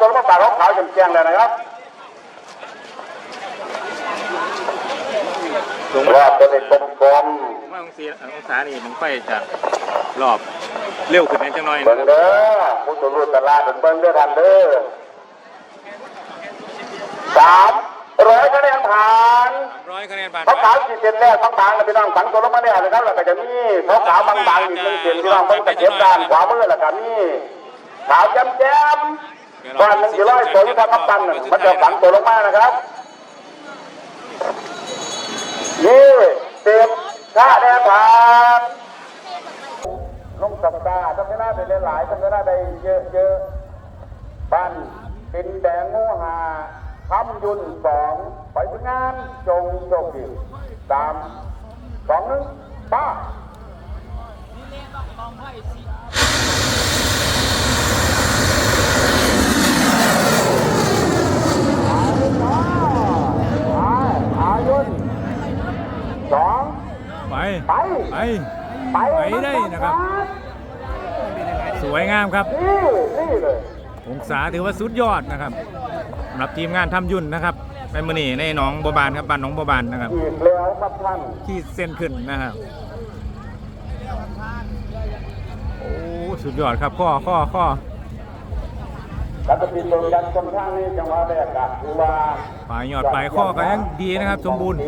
ตัวมาปากของขาวจำแจ้งเลยนะครับตรงรอบตัวเป็นกลมมาองศาองศานี่มันไฟจะรอบเร็วขึ้นนิดจังหน่อยๆเบิ่งเด้อมุตุรุตลาดเบิ่งเด้อทันเด้อสามร้อยคะแนนผ่านร้อยคะแนนผ่านเขาขาวขีดเส้นแรกเขาบางแล้วพี่น้องฝังตัวลงมาเนี่ยนะครับแล้วก็จะมีเขาขาวบางๆอีกหนึ่งเส้นพี่น้องเบิ่งตะเข็บด้านขวามือแล้วก็มีขาวแจ่มๆ บ้านหนึ่งสี่ร้อยตัวที่ทำกัปตันน่ะมันจะฝังตัวลงมานะครับยี่สิบชาแดนผ่านลงสัปดาห์ต้องชนะได้หลายๆต้องชนะได้เยอะๆบ้านปินแดงงูหาคำยุนสองไปถึงงานจงโชคดีสามสองหนึ่งป้ายุนสอง ไป ไปไปไปไปได้นะครับ สวยงามครับนี่นี่เลยองศาถือว่าสุดยอดนะครับสำหรับทีมงานทำยุ่นนะครับในมือนี่ในหนองบัวบานครับบ้านหนองบัวบานนะครับอีกแล้วครับท่านที่เส้นขึ้นนะครับโอ้สุดยอดครับข้อข้อข้อรัฐบินตรงยันคนข้างนี้จังหวะแรกอะคือว่าปลายยอดปลายข้อก็ยังดีนะครับ สมบูรณ์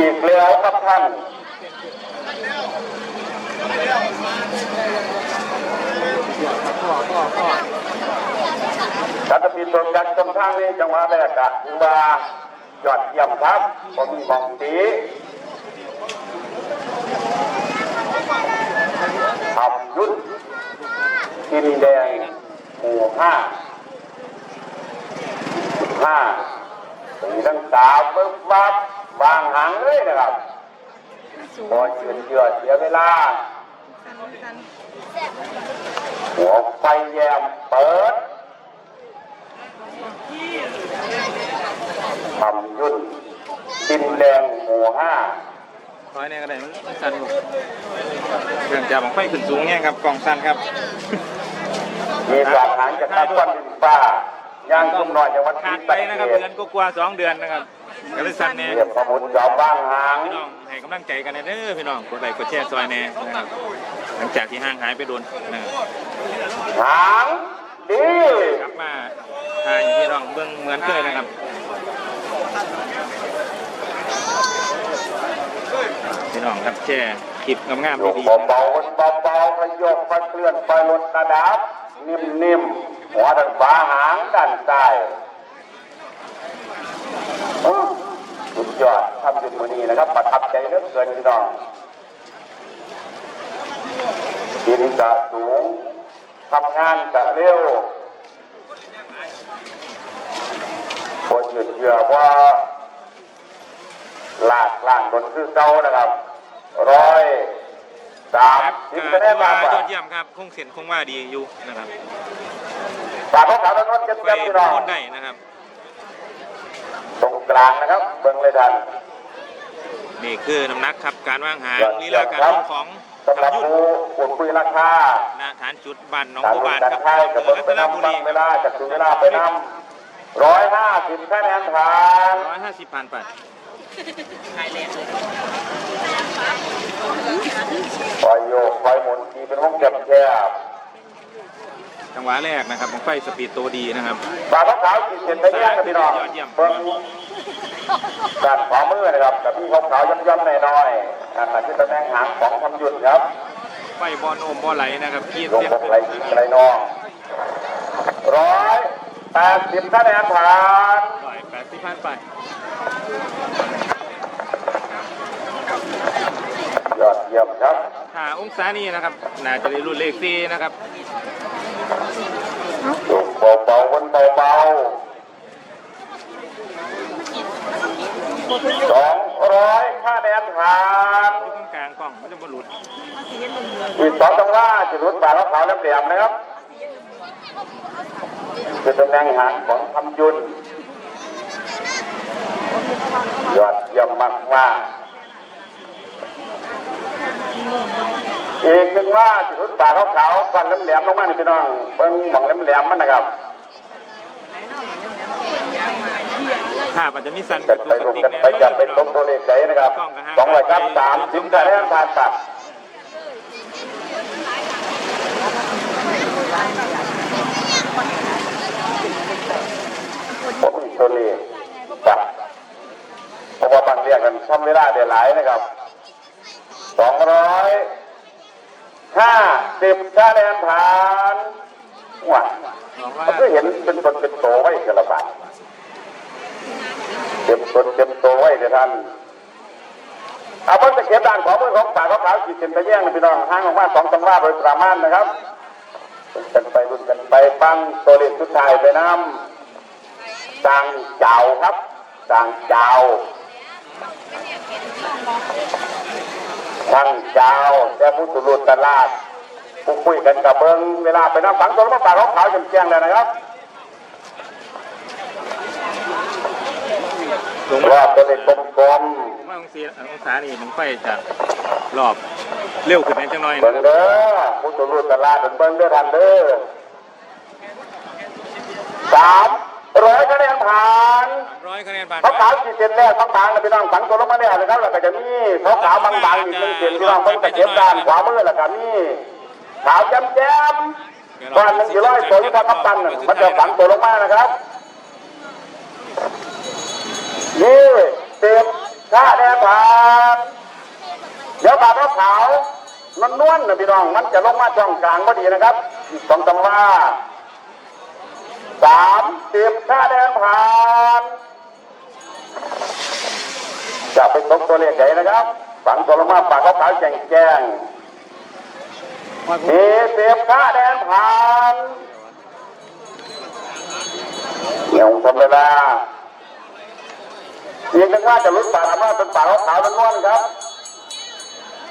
อีกแล้วครับท่านรัฐบินตรงยันคนข้างนี้จังหวะแรกอะคือว่ายอดเยี่ยมครับผมมีมองสีทำยุทธกินแดงหมู่ห้าห้าตีทั้งสามปึ๊บวับ วางหางเลยนะครับพอยืนเยือเสียเวลา หัวไฟแยมเปิดทำยุ่นกินแดงหมู่ห้าร้อยเนี่ยก็ได้มันมันสั่นอยู่เครื่องจับของไฟขึ้นสูงเนี่ยครับกล่องสั่นครับ มีสารหางจากน้ำก้อนดินฟ้าย่างชุ่มน้อยจังหวัดขาดศไปรีสะนะครับเกเดือษนก็กว่าสองเดือนนะครับ ก็เลยสั่นแน่เรียบพระมุนจอมบ้างหางพี่น้องให้กำลังใจกันนะเด้อพี่น้องกดไลค์กดแชร์ซอยแน่นะครับหลังจากที่ห่างหายไปโดนนะครับหางดีกลับมาทายพี่น้องเบิ่งเหมือนเคยนะครับพี่น้องครับแชร์คลิปงามยๆดีเบาๆเบาๆขยกไปเคลื่อนไปลดระดับนิ่มๆหัวด้านขวาหางด้านซ้าย สุดยอดทำจนมือนี้นะครับ ประทับใจเหลือเกินพี่น้องดินกะสูงทำงานกะเร็วคนเชื่อว่าลากล่างบนคือเก่านะครับร้อยสามครับสิบก็คะแนถืนอว่ามากกว่ายอดเยี่ยมครับคงเสียนคงว่าดีอยู่นะครับฝากของสาวน้นกันไปครับพี่น้องโค่นได้นะครับ ตรงกลางนะครับ เบิ่งเลยทันนี่คือน้ำหนักครับการวางหางยอดลีเยี่ลายมการครับลงของสำหรับยุ่นผู้พูดคุยราคาณฐานจุดบ้านหนองการบัวลบางนการครับค่ายกับเมืเบิ่องงไปรัตนบุนำบัรีงเวลาจากถึงเวลาไปนำร้อยห้าสิบคะแนนผ่านร้อยห้าสิบพันไปคอยโยกคอยหมุนทีเป็นห้องแคบแคบ จังหวะแรกนะครับของไฟสปีดตัวดีนะครับฝากของสาวขีดเส้นไปแยกกันพี่น้องยอดเยี่ยมเบิ่งด้านขวามือนะครับกับพี่ของขาวย่อมๆหน่อยๆนั่นนะคือตำแหน่งหางของทำหยุดครับไฟบอลโอมบอลไหลนะครับขีดลงเส้นบกไหลกินไหลนองร้อยแปดสิบคะแนนผ่านร้อยแปดสิบพันไปยอดเยี่ยมครับถ้าองศานี้นะครับน่าจะได้รุ่นเลขสี่นะครับ ลูกเบาๆวันเบาๆสองร้อยคะแนนผ่านอยู่ตรงกลางกล้องมันจะบรรลุดอีกสองตรงล่าจะรุดบาทขาวๆแหลมนะครับคือตำแหน่งหางของทำยุนยอดเยี่ยมมากๆ อีกหนึ่งว่าจุดป่าขาวๆฟันแหลมๆลงมานี่พี่น้องเบิ้งหมองแหลมๆมันนะครับภาพอาจจะมีสันกันไปรวมกันไปจับเป็นตรงตัวเลขใจนะครับสองร้อยครับสามสิบคะแนนผ่านตัดผมตัวนี้จับเพราะว่าบางเรียกกันช่ำเวลาเดี๋ยวหลายนะครับสองร้อย ห้าสิบคะแนนผ่านว้าสองร้อยมันก็เห็นเป็นตนเป็นโตไว้กระบาดเต็มตนเต็มโตไว้เดี๋ยวท่านเอาเพิ่งจะเก็บด่านของมือของป่าขาวๆขีดเส้นตะแย่งนะพี่น้องห่างออกมาสองตำราโดยประมาณนะครับรุ่นกันไปรุ่นกันไปฟังตัวเลขสุดท้ายไปน้ำจางเจ้าครับจางเจ้า ช่างเจ้าแต่ผู้สุรุนตลาดผู้คุยกันกับเบิ้งเวลาไปน้ำฝังตัวแล้วมาป่าขาวๆจำแจ้งเลยนะครับลงมารอบตัวเลขกลมลงมาองศาองศานี่มันไฟจะรอบเร็วขึ้นนิดจังหน่อยๆเบิ้งเด้อผู้สุรุนตลาดเบิ้งเด้อทันเด้อสาม ร้อยคะแนนผ่านร้อยคะแนนผ่านเขาขาวขีดเส้นแรกบางๆนะพี่น้องฝังตัวลงมาเนี่ยนะครับแล้วก็จะมีเขาขาวบางๆอีกหนึ่งเส้นพี่น้องเพิ่งจะเก็บด้านขวามือแล้วก็มีขาวแจ่มๆก้อนหนึ่งสี่ร้อยตัวที่ทำกัปตันน่ะมันจะฝังตัวลงมานะครับนี่เต็มท่าแดงผ่านเดี๋ยวบาดขาวๆมันนวลนะพี่น้อง มันจะลงมาช่องกลางพอดีนะครับอีกสองตำราสามสิบ จะไปตกตัวเลขใหญ่นะครับ ฝังตัวลงมาปากเขาขาวแจงแจ้งมีเสียบค่าแดนผ่านเดี๋ยวทำเวลาเพียงแต่ว่าจะลุ้นปากมาเป็นปากเขาขาวเป็นนวลครับ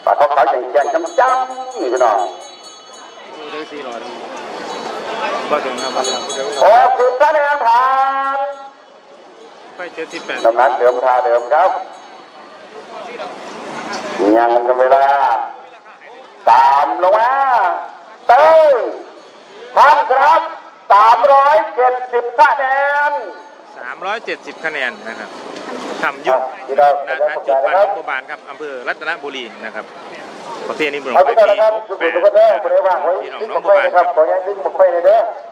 ปากเขาขาวแจงแจ้งจำจำนี่พี่น้องได้สี่ร้อยบ่ถึงครับบ่ถึงเดี๋ยวโอ้สิบคะแนนผ่านไฟเจ็ดสิบแปดน้ำหนักเดิมท่าเดิมครับ ยังกันเวลาตามลงมาเติ้งท่านครับสามร้อยเจ็ดสิบคะแนนสามร้อยเจ็ดสิบคะแนนนะครับทำยุคที่เรานาจะทานเข้าใจจุดนะบ้านครับหมู่บ้านครับอำเภอรัตนบุรีนะครับประเทศนี้บุรีเอาไปไปก่อนปีนะครับหทุกกแปคนดทุกคนเด้อคนใดว่างไว้พี่น้องทิ้งน้องบุกหมู่ไปบ้านนะครับ